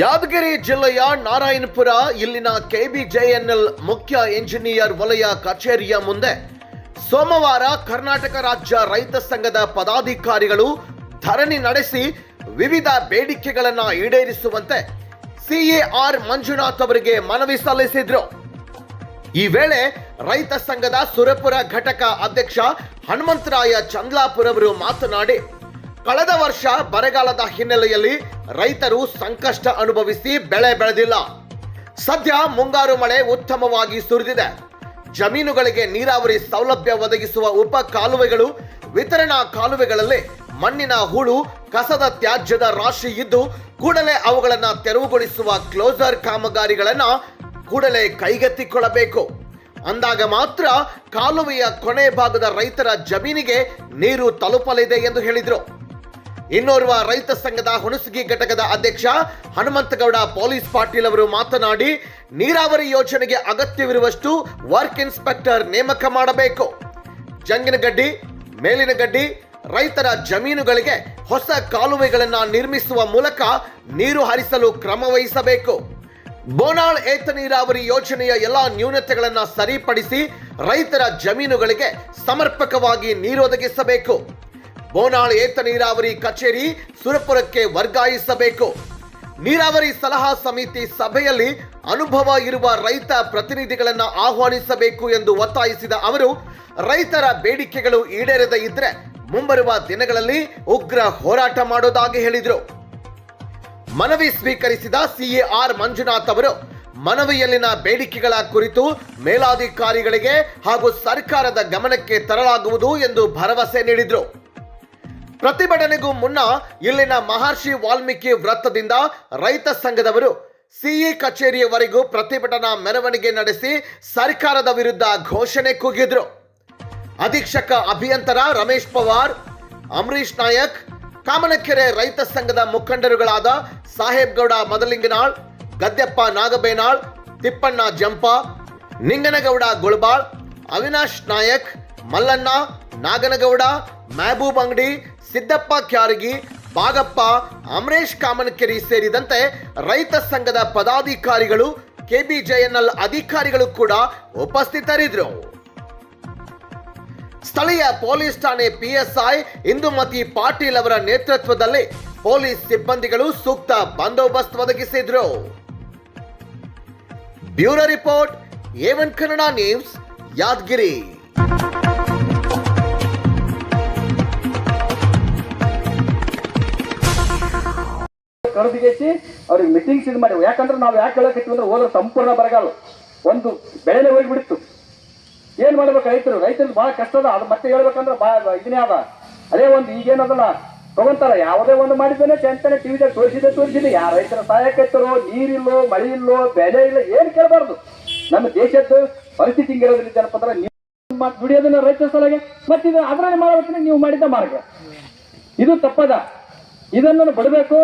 ಯಾದಗಿರಿ ಜಿಲ್ಲೆಯ ನಾರಾಯಣಪುರ, ಇಲ್ಲಿನ ಕೆಬಿಜೆಎನ್ಎಲ್ ಮುಖ್ಯ ಎಂಜಿನಿಯರ್ ವಲಯ ಕಚೇರಿಯ ಮುಂದೆ ಸೋಮವಾರ ಕರ್ನಾಟಕ ರಾಜ್ಯ ರೈತ ಸಂಘದ ಪದಾಧಿಕಾರಿಗಳು ಧರಣಿ ನಡೆಸಿ ವಿವಿಧ ಬೇಡಿಕೆಗಳನ್ನು ಈಡೇರಿಸುವಂತೆ ಸಿಎಆರ್ ಮಂಜುನಾಥ್ ಅವರಿಗೆ ಮನವಿ ಸಲ್ಲಿಸಿದ್ರು. ಈ ವೇಳೆ ರೈತ ಸಂಘದ ಸುರಪುರ ಘಟಕ ಅಧ್ಯಕ್ಷ ಹನುಮಂತರಾಯ ಚಂದ್ಲಾಪುರ ಅವರು ಮಾತನಾಡಿ ಕಳೆದ ವರ್ಷ ಬರಗಾಲದ ಹಿನ್ನೆಲೆಯಲ್ಲಿ ರೈತರು ಸಂಕಷ್ಟ ಅನುಭವಿಸಿ ಬೆಳೆ ಬೆಳೆದಿಲ್ಲ. ಸದ್ಯ ಮುಂಗಾರು ಮಳೆ ಉತ್ತಮವಾಗಿ ಸುರಿದಿದೆ. ಜಮೀನುಗಳಿಗೆ ನೀರಾವರಿ ಸೌಲಭ್ಯ ಒದಗಿಸುವ ಉಪ ಕಾಲುವೆಗಳು ವಿತರಣಾ ಕಾಲುವೆಗಳಲ್ಲಿ ಮಣ್ಣಿನ ಹೂಳು, ಕಸದ ತ್ಯಾಜ್ಯದ ರಾಶಿ ಇದ್ದು, ಕೂಡಲೇ ಅವುಗಳನ್ನು ತೆರವುಗೊಳಿಸುವ ಕ್ಲೋಸರ್ ಕಾಮಗಾರಿಗಳನ್ನು ಕೂಡಲೇ ಕೈಗೆತ್ತಿಕೊಳ್ಳಬೇಕು. ಅಂದಾಗ ಮಾತ್ರ ಕಾಲುವೆಯ ಕೊನೆ ಭಾಗದ ರೈತರ ಜಮೀನಿಗೆ ನೀರು ತಲುಪಲಿದೆ ಎಂದು ಹೇಳಿದರು. ಇನ್ನೋರ್ವ ರೈತ ಸಂಘದ ಹುಣಸಗಿ ಘಟಕದ ಅಧ್ಯಕ್ಷ ಹನುಮಂತಗೌಡ ಪೊಲೀಸ್ ಪಾಟೀಲ್ ಅವರು ಮಾತನಾಡಿ, ನೀರಾವರಿ ಯೋಜನೆಗೆ ಅಗತ್ಯವಿರುವಷ್ಟು ವರ್ಕ್ ಇನ್ಸ್ಪೆಕ್ಟರ್ ನೇಮಕ ಮಾಡಬೇಕು. ಜಂಗಿನಗಡ್ಡಿ, ಮೇಲಿನಗಡ್ಡಿ, ರೈತರ ಜಮೀನುಗಳಿಗೆ ಹೊಸ ಕಾಲುವೆಗಳನ್ನು ನಿರ್ಮಿಸುವ ಮೂಲಕ ನೀರು ಹರಿಸಲು ಕ್ರಮ ವಹಿಸಬೇಕು. ಬೋನಾಳ್ ಏತ ನೀರಾವರಿ ಯೋಜನೆಯ ಎಲ್ಲಾ ನ್ಯೂನತೆಗಳನ್ನು ಸರಿಪಡಿಸಿ ರೈತರ ಜಮೀನುಗಳಿಗೆ ಸಮರ್ಪಕವಾಗಿ ನೀರೊದಗಿಸಬೇಕು ಬೋನಾಳ್ ಏತ ನೀರಾವರಿ ಕಚೇರಿ ಸುರಪುರಕ್ಕೆ ವರ್ಗಾಯಿಸಬೇಕು. ನೀರಾವರಿ ಸಲಹಾ ಸಮಿತಿ ಸಭೆಯಲ್ಲಿ ಅನುಭವ ಇರುವ ರೈತ ಪ್ರತಿನಿಧಿಗಳನ್ನು ಆಹ್ವಾನಿಸಬೇಕು ಎಂದು ಒತ್ತಾಯಿಸಿದ ಅವರು, ರೈತರ ಬೇಡಿಕೆಗಳು ಈಡೇರದೇ ಇದ್ರೆ ಮುಂಬರುವ ದಿನಗಳಲ್ಲಿ ಉಗ್ರ ಹೋರಾಟ ಮಾಡೋದಾಗಿ ಹೇಳಿದರು. ಮನವಿ ಸ್ವೀಕರಿಸಿದ ಸಿಎಆರ್ ಮಂಜುನಾಥ್ ಅವರು, ಮನವಿಯಲ್ಲಿನ ಬೇಡಿಕೆಗಳ ಕುರಿತು ಮೇಲಾಧಿಕಾರಿಗಳಿಗೆ ಹಾಗೂ ಸರ್ಕಾರದ ಗಮನಕ್ಕೆ ತರಲಾಗುವುದು ಎಂದು ಭರವಸೆ ನೀಡಿದರು. ಪ್ರತಿಭಟನೆಗೂ ಮುನ್ನ ಇಲ್ಲಿನ ಮಹರ್ಷಿ ವಾಲ್ಮೀಕಿ ವೃತ್ತದಿಂದ ರೈತ ಸಂಘದವರು ಸಿಇ ಕಚೇರಿಯವರೆಗೂ ಪ್ರತಿಭಟನಾ ಮೆರವಣಿಗೆ ನಡೆಸಿ ಸರ್ಕಾರದ ವಿರುದ್ಧ ಘೋಷಣೆ ಕೂಗಿದ್ರು. ಅಧೀಕ್ಷಕ ಅಭಿಯಂತರ ರಮೇಶ್ ಪವಾರ್ ಅಮರೀಶ್ ನಾಯಕ್, ಕಾಮನಕೆರೆ ರೈತ ಸಂಘದ ಮುಖಂಡರುಗಳಾದ ಸಾಹೇಬ್ ಗೌಡ ಮದಲಿಂಗನಾಳ್ ಗದ್ದೆಪ್ಪ ನಾಗಬೇನಾಳ್, ತಿಪ್ಪಣ್ಣ ಜಂಪ, ನಿಂಗನಗೌಡ ಗುಳ್ಬಾಳ್, ಅವಿನಾಶ್ ನಾಯಕ್, ಮಲ್ಲಣ್ಣ, ನಾಗನಗೌಡ, ಮೆಹಬೂಬ್ ಅಂಗಡಿ ಸಿದ್ದಪ್ಪ ಕ್ಯಾರಗಿ ಬಾಗಪ್ಪ ಅಮರೇಶ್ ಕಾಮನಕೆರಿ ಸೇರಿದಂತೆ ರೈತ ಸಂಘದ ಪದಾಧಿಕಾರಿಗಳು, ಕೆಬಿಜೆಎನ್ಎಲ್ ಅಧಿಕಾರಿಗಳು ಕೂಡ ಉಪಸ್ಥಿತರಿದ್ದರು. ಸ್ಥಳೀಯ ಪೊಲೀಸ್ ಠಾಣೆ ಪಿಎಸ್ಐ ಇಂದುಮತಿ ಪಾಟೀಲ್ ಅವರ ನೇತೃತ್ವದಲ್ಲಿ ಪೊಲೀಸ್ ಸಿಬ್ಬಂದಿಗಳು ಸೂಕ್ತ ಬಂದೋಬಸ್ತ್ ಒದಗಿಸಿದ್ರು. Bureau report A one Kannada news, Yadgir. ಕರೆದಿಗೇಸಿ ಅವ್ರಿಗೆ ಮೀಟಿಂಗ್ಸ್ ಇದು ಮಾಡಿ ಯಾಕಂದ್ರೆ ನಾವು ಯಾಕೆ ಹೇಳಕತ್ತೀವಿ ಅಂದ್ರೆ ಹೋದ್ರೆ ಸಂಪೂರ್ಣ ಬರಗಾಲ. ಒಂದು ಬೆಳೆನೆ ಹೋಗಿಬಿಡಿತ್ತು ಏನ್ ಮಾಡ್ಬೇಕು ರೈತರು? ರೈತರು ಬಹಳ ಕಷ್ಟ ಅದ. ಅದು ಮತ್ತೆ ಹೇಳ್ಬೇಕಂದ್ರೆ ಬಾ ಇದನ್ನೇ ಅದ. ಅದೇ ಒಂದು ಈಗೇನದಲ್ಲ ತಗೊಂತಾರ ಯಾವುದೇ ಒಂದು ಮಾಡಿದ್ದೇನೆ ಟೆಂತನೇ ಟಿವಿದಾಗ ತೋರಿಸಿದೆ ತೋರಿಸಿದೆ ಯಾವ ರೈತರ ಸಹಾಯಕ್ಕೆತ್ತರೋ ನೀರಿಲ್ಲೋ ಮಳೆ ಇಲ್ಲೋ ಬೆಲೆ ಇಲ್ಲ, ಏನು ಕೇಳಬಾರ್ದು. ನಮ್ಮ ದೇಶದ್ದು ಪರಿಸ್ಥಿತಿ ಹಿಂಗಿರೋದ್ರಿಂದ ಏನಪ್ಪ ಅಂದ್ರೆ ನೀವು ದುಡಿಯೋದನ್ನ ರೈತರ ಸಲಗೆ ಮತ್ತೆ ಇದು ಅದರಲ್ಲಿ ಮಾಡಬೇಕಂದ್ರೆ ನೀವು ಮಾಡಿದ್ದ ಮಾರ್ಗ. ಇದು ತಪ್ಪದ. ಇದನ್ನು ಬಿಡಬೇಕು.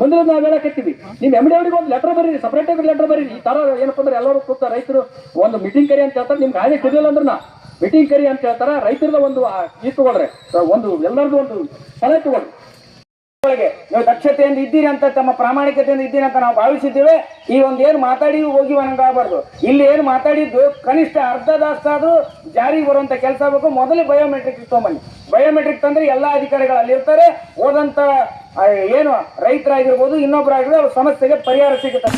ಮುಂದೆ ನಾವು ಹೇಳಕತ್ತೀವಿ ನಿಮ್ ಎಂ ಡಿ ಅವ್ರಿಗೆ ಒಂದು ಲೆಟರ್ ಬರೀರಿ ಸಪರೇಟ್ ಆಗಿ ಲೆಟರ್ ಬರೀರಿ. ಈ ತರ ಏನಪ್ಪ ಅಂದ್ರೆ ಎಲ್ಲರೂ ಕೂತ ರೈತರು ಒಂದು ಮೀಟಿಂಗ್ ಕರಿ ಅಂತ ಹೇಳ್ತಾರೆ. ನಿಮ್ಗೆ ಹಾಗೆ ಸಿಗಲಿಲ್ಲ ಅಂದ್ರೆ ನಾ ಮೀಟಿಂಗ್ ಕರಿ ಅಂತ ಹೇಳ್ತಾರ. ರೈತರದ ಒಂದು ತಗೊಳ್ರೆ. ಒಂದು ಎಲ್ಲರದು ಒಂದು ಸಲಹೆ ತಗೊಳ್ರಿ. ನೀವು ದಕ್ಷತೆಯಿಂದ ಇದ್ದೀರಿ ಅಂತ, ತಮ್ಮ ಪ್ರಾಮಾಣಿಕತೆಯಿಂದ ಇದ್ದೀರಿ ಅಂತ ನಾವು ಭಾವಿಸಿದ್ದೇವೆ. ಈ ಒಂದು ಏನು ಮಾತಾಡಿ ಹೋಗಿ ಆಗಬಾರ್ದು ಇಲ್ಲಿ ಏನು ಮಾತಾಡಿದ್ದು ಕನಿಷ್ಠ ಅರ್ಧ ದಾಸ್ತಾದ್ರೂ ಜಾರಿಗೆ ಬರುವಂತ ಕೆಲಸ ಆಗಬೇಕು. ಮೊದಲೇ ಬಯೋಮೆಟ್ರಿಕ್ ತಗೊಂಬನ್ನಿ. ಬಯೋಮೆಟ್ರಿಕ್ ತಂದ್ರೆ ಎಲ್ಲಾ ಅಧಿಕಾರಿಗಳು ಅಲ್ಲಿ ಇರ್ತಾರೆ ಹೋದಂತ ಏನು ರೈತರಾಗಿರ್ಬೋದು ಇನ್ನೊಬ್ಬರಾಗಿರ್ಬೋದು ಅವ್ರ ಸಮಸ್ಯೆಗೆ ಪರಿಹಾರ ಸಿಗುತ್ತೆ.